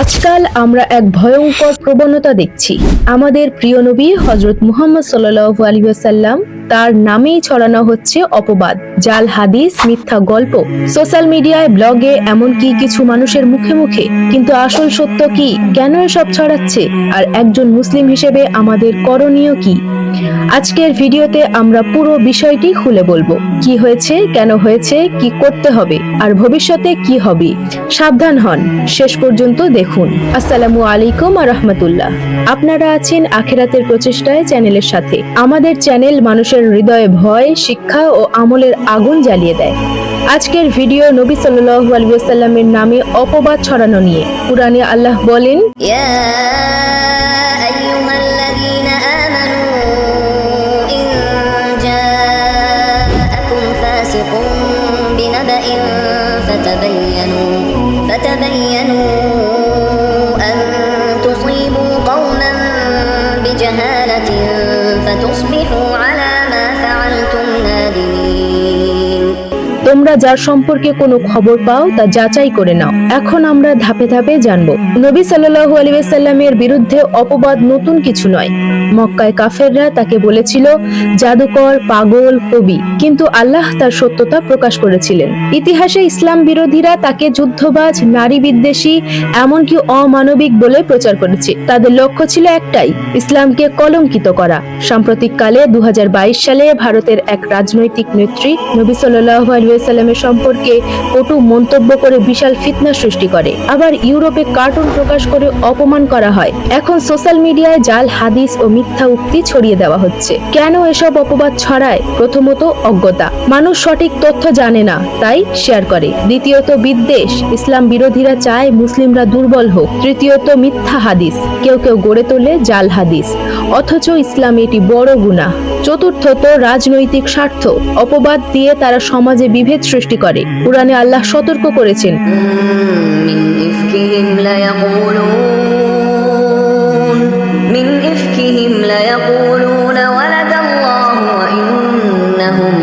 আজকাল আমরা এক ভয়ঙ্কর প্রবণতা দেখছি। আমাদের প্রিয় নবী হজরত মুহাম্মদ সাল্লাহ আলী ওয়াসাল্লাম তার নামেই ছড়ানো হচ্ছে অপবাদ, জাল, হাদিস, মিথ্যা গল্প। সোশ্যাল মিডিয়ায়, ব্লগে এমনকি কিছু মানুষের মুখে মুখে। কিন্তু আসল সত্য কি? কেন এসব ছড়াচ্ছে? আর একজন মুসলিম হিসেবে আমাদের করণীয় কি? আজকের ভিডিওতে আমরা পুরো বিষয়টি খুলে বলব। কি হয়েছে? কেন হয়েছে? কি করতে হবে? আর ভবিষ্যতে কি হবে? সাবধান হন। শেষ পর্যন্ত দেখুন। আসসালামু আলাইকুম আর রহমতুল্লাহ। আপনারা আছেন আখেরাতের প্রচেষ্টায় চ্যানেলের সাথে। আমাদের চ্যানেল মানুষের হৃদয়ে ভয় শিক্ষা ও আমলের আগুন জ্বালিয়ে দেয় আজকের ভিডিও নবী সাল্লাল্লাহু আলাইহি ওয়াসাল্লামের নামে অপবাদ ছড়ানো নিয়ে কুরআনে আল্লাহ বলেন يا أيها الذين آمنوا إن جاءكم فاسق بنبأ فتبينوا فتبينوا أن تصيبوا قوما بجهالة فتصبحوا على তোমরা যার সম্পর্কে কোনো খবর পাও তা যাচাই করে নাও। এখন আমরা ধাপে ধাপে জানব। নবী সাল্লাল্লাহু আলাইহি ওয়াসাল্লামের বিরুদ্ধে অপবাদ নতুন কিছু নয়। মক্কায় কাফেররা তাকে বলেছিল, জাদুকর, পাগল, কবি। কিন্তু আল্লাহ তার সত্যতা প্রকাশ করেছিলেন। ইতিহাসে ইসলাম বিরোধীরা তাকে যুদ্ধবাজ, নারী বিদ্বেষী, এমনকি অমানবিক বলে প্রচার করেছে। তাদের লক্ষ্য ছিল একটাই, ইসলামকে কলঙ্কিত করা। সাম্প্রতিক কালে দু হাজার বাইশ সালে ভারতের এক রাজনৈতিক নেত্রী নবী সাল্লাল্লাহু আলাইহি ওয়াসাল্লামের সম্পর্কে কটু মন্তব্য করে বিশাল ফিতনা সৃষ্টি করে। আবার ইউরোপে কার্টুন প্রকাশ করে অপমান করা হয়। এখন সোশ্যাল মিডিয়ায় জাল, হাদিস ও মিথ্যা উক্তি ছড়িয়ে দেওয়া হচ্ছে। কেন এসব অপবাদ ছড়ায়? প্রথমত অজ্ঞতা। মানুষ সঠিক তথ্য জানে না, তাই শেয়ার করে। দ্বিতীয়ত বিদ্বেষ। ইসলাম বিরোধীরা চায় মুসলিমরা দুর্বল হোক। তৃতীয়ত মিথ্যা হাদিস। কেউ কেউ গড়ে তোলে জাল হাদিস। অথচ ইসলাম এটি বড় গুনাহ। চতুর্থত রাজনৈতিক স্বার্থ। অপবাদ দিয়ে তারা সমাজে বিভেদ সৃষ্টি করে পুরাণে আল্লাহ সতর্ক করেছেন من إفكهم ليقولون من إفكهم ليقولون ولد الله وإنهم لكاذبون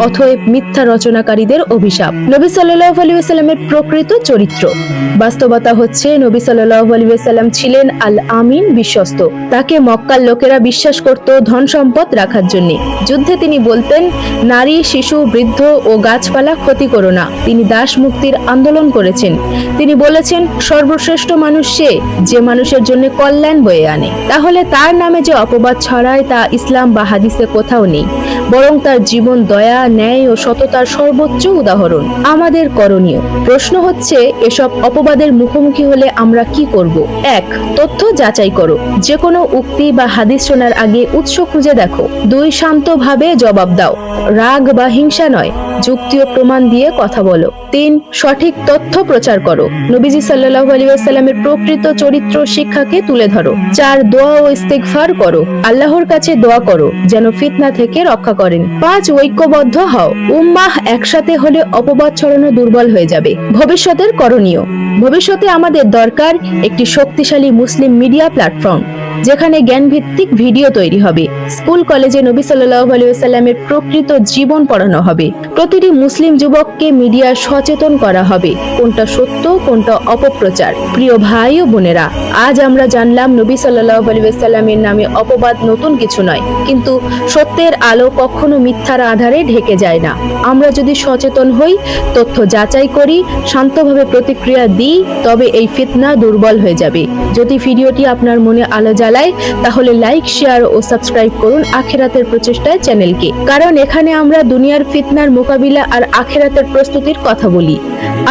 অথব মিথ্যা রচনাকারীদের অভিশাপ। নবী সাল্লাল্লাহু আলাইহি ওয়াসাল্লামের প্রকৃত চরিত্র। বাস্তবতা হচ্ছে, নবী সাল্লাল্লাহু আলাইহি ওয়াসাল্লাম ছিলেন আল আমিন বিশ্বস্ত। তাকে মক্কার লোকেরা বিশ্বাস করত ধন সম্পদ রাখার জন্য। যুদ্ধে তিনি বলতেন, নারী, শিশু, বৃদ্ধ ও গাছপালা ক্ষতি করো না। তিনি দাস মুক্তির আন্দোলন করেছেন। তিনি বলেছেন, সর্বশ্রেষ্ঠ মানুষ সে যে মানুষের জন্য কল্যাণ বয়ে আনে। তাহলে তার নামে যে অপবাদ ছড়ায় তা ইসলাম বা হাদিসে কোথাও নেই। বরং তার জীবন দয়া, ন্যায় ও সততার সর্বোচ্চ উদাহরণ। আমাদের করণীয়। প্রশ্ন হচ্ছে, এসব অপবাদের মুখোমুখি হলে আমরা কি করব? এক, তথ্য যাচাই করো। যে কোনো উক্তি বা হাদিস শোনার আগে উৎস খুঁজে দেখো। দুই, শান্তভাবে জবাব দাও। রাগ বা হিংসা নয়। যুক্তি ও প্রমাণ দিয়ে কথা বলো। তিন, সঠিক তথ্য প্রচার করো। নবীজি সাল্লাল্লাহু আলাইহি ওয়াসাল্লামের প্রকৃত চরিত্র শিক্ষাকে তুলে ধরো। চার, দোয়া ও ইস্তেগফার করো। আল্লাহর কাছে দোয়া করো, যেন ফিতনা থেকে রক্ষা করেন। পাঁচ, ঐক্যবদ্ধ হও। উম্মাহ একসাথে হলে অপবাদ ছড়ানো দুর্বল হয়ে যাবে। ভবিষ্যতের করণীয়। ভবিষ্যতে আমাদের দরকার একটি শক্তিশালী মুসলিম মিডিয়া প্ল্যাটফর্ম। যেখানে জ্ঞানভিত্তিক ভিডিও তৈরি হবে। স্কুল, কলেজে নবী আলাইহি প্রকৃত জীবন পড়ানো হবে। প্রতিটি মুসলিম যুবককে মিডিয়া সচেতন করা হবে। কোনটা সত্য, কোনটা অপপ্রচার। প্রিয় ভাই ও বোনেরা, আজ আমরা জানলাম নবী আলাইহি নামে অপবাদ নতুন কিছু নয়, কিন্তু সত্যের আলো কখনো মিথ্যার আধারে ঢেকে যায় না। আমরা যদি সচেতন হই, তথ্য যাচাই করি, শান্তভাবে প্রতিক্রিয়া দিই, তবে এই ফিতনা দুর্বল হয়ে যাবে। যদি ভিডিওটি আপনার মনে আলো জ্বালায় তাহলে লাইক শেয়ার ও সাবস্ক্রাইব করুন আখেরাতের প্রচেষ্টায় চ্যানেলকে। কারণ এখানে আমরা দুনিয়ার ফিতনার মোকাবিলা আর আখেরাতের প্রস্তুতির কথা বলি।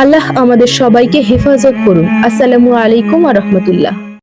আল্লাহ আমাদের সবাইকে হেফাজত করুন। আসসালামু আলাইকুম আ রহমতুল্লাহ।